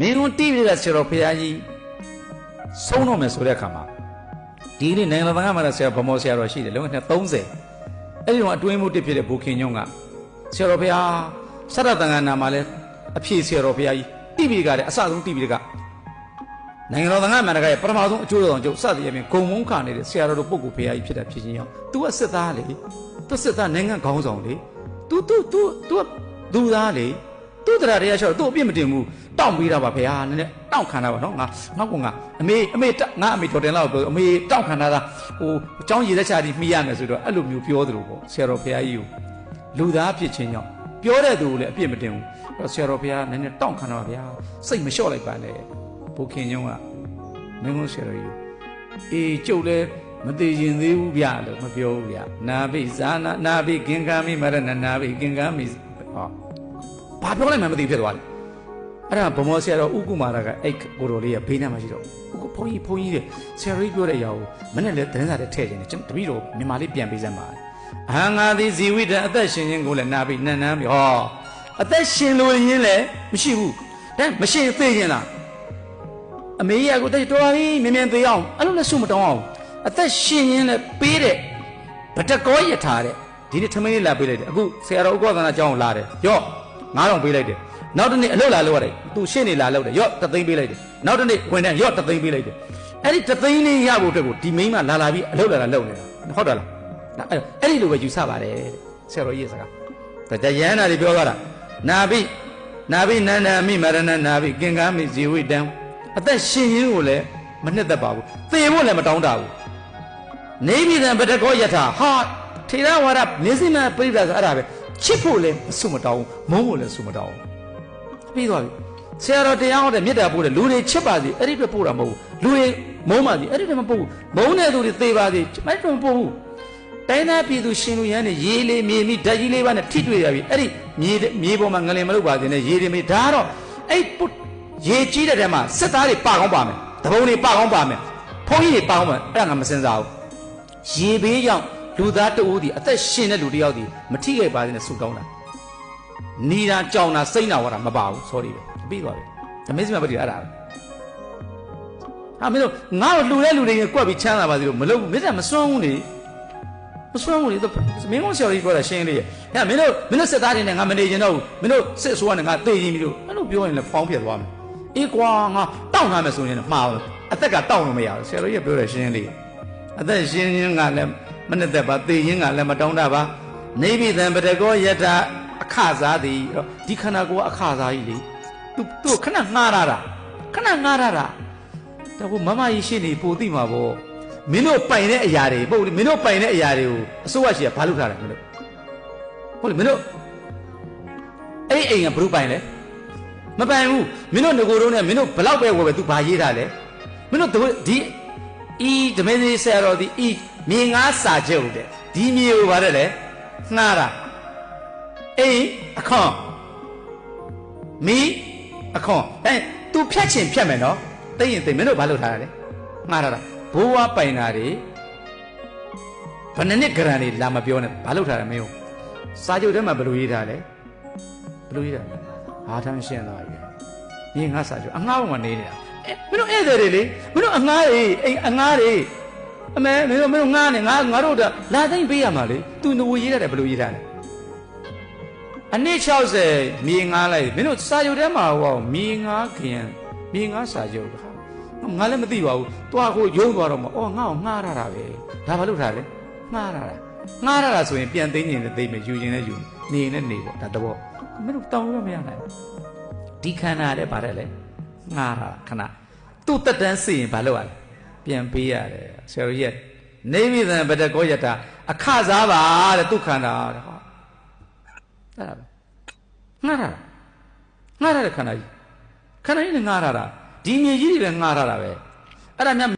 မင်းတို့တိပြီးတဲ့ဆရာတော်ဖရာကြီးဆုံးတော့မယ်ဆိုတဲ့အခါမှာဒီနေ့နိုင်ငံတော်ကမှလည်းဆရာဗမောဆရာတော်ရှိတယ်လုံးဝနဲ့30အဲ့ဒီတော့အတွင်းမှုတစ်ဖြစ်တဲ့ဘူခင်ညုံကဆရာတော်ဖရာဆရတန်ကနာမှာလည်းအဖြေဆရာတော်ဖရာကြီးတိပြီးကလည်းအစဆုံးတိပြီးကနိုင်ငံတော်သံဃာမန္တကရဲ့ပထမဆုံးအကျိုးတော်ကျုပ်စသည်အပြင်ဂုံမုန်းခနေတဲ့ဆရာတော်တို့ပုဂ္ဂိုလ်ဖရာကြီးဖြစ်တာဖြစ်ချင်းရောသူကစစ်သားလေသူစစ်သားနိုင်ငံခေါင်းဆောင်လေ तू तू तू तू သူသားလေသူ့တရားတရားရှော့သူ့အပြစ်မတင်ဘူး တောင့်ပေးတာပါဖေဟာနည်းနည်းတောင့်ခံတာပါနော်ငါငါကငါအမေအမေငါအမေတော်တင်လောက်ပြောအမေတောင့်ခံတာကဟိုအเจ้าရည်လက်ချပြီးမိရမယ်ဆိုတော့အဲ့လိုမျိုးပြောသလိုပေါ့ဆရာတော်ဖေဟာကြီးကိုလူသားဖြစ်ခြင်းကြောင့်ပြောတဲ့သူကိုလည်းအပြစ်မတင်ဘူးအဲ့တော့ဆရာတော်ဖေဟာနည်းနည်းတောင့်ခံတာပါဗျာစိတ်မလျှော့လိုက်ပါနဲ့ဘုခင်ညုံကမင်းတို့ဆရာတော်ကြီးအေးကျုပ်လည်းမသေးရင်သေးဘူးဗျလို့မပြောဘူးဗျနာဘိဇာနာနာဘိကင်္ဂာမိမရဏနာဘိကင်္ဂာမိဟော ဘာပြောလိုက်မှမသိဖြစ်သွားတယ် အဲ့ဒါဗမောဆရာတော်ဥက္ကုမာရကအဲ့ကိုတော်လေးကဘေးနားမှာရှိတော့ဥက္ကုဘုန်းကြီးဘုန်းကြီးတဲ့ဆရာကြီးပြောတဲ့အရာကိုမနဲ့လည်းသတင်းစာထဲထည့်ခြင်းနဲ့ကျွန်တော်တပည့်တော်မြန်မာလေးပြန်ပေးစမ်းပါအဟံငါသည်ဇီဝိတအသက်ရှင်ခြင်းကိုလည်းနာပြီးနန်းနန်းပြီးဟောအသက်ရှင်လို့ရင်းလည်းမရှိဘူးဒါမရှင်သေးခြင်းလားအမေကြီးကကိုတက်တော်ပါပြီမြင်မြင်သေးအောင်အဲ့လိုလည်းဆုမတောင်းအောင်အသက်ရှင်ရင်းလည်းပေးတဲ့ဗတကောယထာတဲ့ဒီနေ့ထမင်းလေးလာပေးလိုက်တယ်အခုဆရာတော်ဥက္ကောသနာကျောင်းကိုလာတယ်ရော့9000ပေးလိုက်တယ် နောက်တစ်နေ့အလုပ်လာလုပ်ရတယ်သူရှင်းနေလာလုပ်တယ်ရော့တသိန်းပေးလိုက်တယ်နောက်တစ်နေ့ဝင်တယ်ရော့တသိန်းပေးလိုက်တယ်အဲ့ဒီတသိန်းလေးရဖို့အတွက်ကိုဒီမိန်းမလာလာပြီးအလုပ်လာလာလုပ်နေတာဟုတ်တယ်လားအဲ့အဲ့ဒီလိုပဲယူဆပါတယ်တဲ့ဆရာတော်ကြီးရဲ့စကားဒါကြရဟန္တာတွေပြောသွားတာနာဘိနာဘိနန္ဒာမိမရဏနာဘိကင်္ဂာမိဇီဝိတံအသက်ရှင်ရင်းကိုလည်းမနှစ်သက်ပါဘူးသေဖို့လည်းမတောင်းတဘူးနေပြည်တော်ဗတကောယထာဟာထေရဝါဒနေစိမပြိပ္ပာဆိုအဲ့ဒါပဲချစ်ဖို့လည်းမစွမတောင်းဘူးမုန်းဖို့လည်းစွမတောင်းဘူး ပြီးသွားပြီဆရာတော်တရားဟောတဲ့မေတ္တာပို့တယ်လူတွေချစ်ပါစေအဲ့ဒီအတွက်ပို့တာမဟုတ်ဘူးလူတွေမုန်းပါစေအဲ့ဒီအတွက်မပို့ဘူးမုန်းတဲ့သူတွေသေပါစေအဲ့ဒီအတွက်မပို့ဘူးတိုင်းသားပြည်သူရှင်လူရန်နဲ့ရေလေးမြေမိဓာတ်ကြီးလေးပါနဲ့ထိတွေ့ရပြီအဲ့ဒီမြေမြေပေါ်မှာငလင်မလုပ်ပါစေနဲ့ရေတွေမေဒါကတော့အဲ့ပုတ်ရေကြီးတဲ့တဲမှာစစ်သားတွေပကောင်းပါမယ်တပုံတွေပကောင်းပါမယ်ဘုန်းကြီးတွေပကောင်းမယ်အဲ့ဒါငါမစင်စားဘူးရေဘေးကြောင့်လူသားတဦးဒီအသက်ရှင်တဲ့လူတစ်ယောက်ဒီမထိခဲ့ပါစေနဲ့ဆုတောင်းတာ နီတာကြောင်တာစိတ်နာဝတာမပါဘူး sorry ပဲပြီးသွားပြီအမေစီမပတိအဲ့ဒါပဲဟာမင်းတို့ငါ့ကိုလှူတဲ့လူတွေကွက်ပြီးချမ်းသာပါစေလို့မလုပ်ဘူးမင်းကမစွမ်းဘူးလေမစွမ်းဘူးလေမင်းကဆရာကြီးပြောတာရှင်းလေးရဲ့ဟဲ့မင်းတို့မင်းတို့စစ်သားတွေနဲ့ငါမနေချင်တော့ဘူးမင်းတို့စစ်အစိုးရနဲ့ငါတေးရင်ပြီလို့အဲ့လိုပြောရင်လည်းဖောင်းပြသွားမယ်အေးကွာငါတောက်ထားမယ်ဆိုရင်မှားအသက်ကတောက်လို့မရဘူးဆရာတော်ကြီးပြောတယ်ရှင်းလေးအသက်ရှင်းချင်းကလည်းမနဲ့သက်ပါတေးရင်ကလည်းမတောင်းတပါနေပြီသံပတကောယတ အခစားသည်ဒီခန္ဓာကိုယ်အခစားကြီးလေသူသူခဏငှားရတာခဏငှားရတာဒါကမမကြီးရှင်းနေပိုသိမှာပေါ့မင်းတို့ပိုင်တဲ့အရာတွေပုတ်မင်းတို့ပိုင်တဲ့အရာတွေကိုအစိုးရရှိကဘာလုပ်ထားတယ်မင်းတို့ဟုတ်လေမင်းတို့အဲ့အိမ်ကဘ누구ပိုင်လဲမပိုင်ဘူးမင်းတို့ငကိုတုံးနဲ့မင်းတို့ဘလောက်ပဲဝယ်ပဲ तू ဘာရေးထားလဲမင်းတို့ဒီဤဓမေသေးဆရာတော်ဒီဤမြေငါးစာချုပ်တဲ့ဒီမြေကိုဗါတယ်လေငှားတာ အိမ်အခွန်မီအခွန်အဲ तू ဖြတ်ချင်ဖြတ်မယ်နော်သိရင်သိမင်းတို့ဘာလုပ်ထားတာလဲငှားထားတာဘိုးဝါပိုင်တာတွေဘယ်နှစ်နှစ်ဂရန်တွေလာမပြောနဲ့ဘာလုပ်ထားတာမင်းတို့စာချုပ်ထဲမှာဘယ်လိုရေးထားလဲဘယ်လိုရေးထားလဲဟာထမ်းရှင်းသွားပြီမြေငါးစာချုပ်အငှားပေါ်မှာနေနေတာအဲမင်းတို့ဧည့်သည်တွေလေမင်းတို့အငှားတွေအိမ်အငှားတွေအမေမင်းတို့မင်းတို့ငှားနေငါငါတို့တော့လာသိမ့်ပေးရမှာလေ तू ငိုရေးရတယ်ဘယ်လိုရေးထားလဲ အနည်း60မြေငားလိုက်မင်းတို့စာချုပ်ထဲမှာဟောမြေငားခင်မြေငားစာချုပ်ဟာငါလည်းမသိပါဘူးတွားကိုယုံသွားတော့မအော်ငါ့ကိုငှားရတာပဲဒါဘာလို့ထားလဲငှားရတာငှားရတာဆိုရင်ပြန်သိနေတယ်သိမယ်ယူရင်လည်းယူနေနဲ့နေပေါ့ဒါတော့မင်းတို့တောင်းလို့မရနိုင်ဘူးဒီခန္ဓာလည်းပါတယ်လေငှားရတာခဏသူ့တက်တန်းစီရင်ဘာလုပ်ရလဲပြန်ပေးရတယ်ဆရာကြီးရဲ့နေမိသံဗတကောယတာအခစားပါတဲ့သူခန္ဓာတဲ့ဟော အဲ့ဒါပဲငှားရတာငှားရတဲ့ခန္ဓာကြီးခန္ဓာကြီးနဲ့ငှားရတာဒီမြေကြီးတွေပဲငှားရတာပဲအဲ့ဒါများ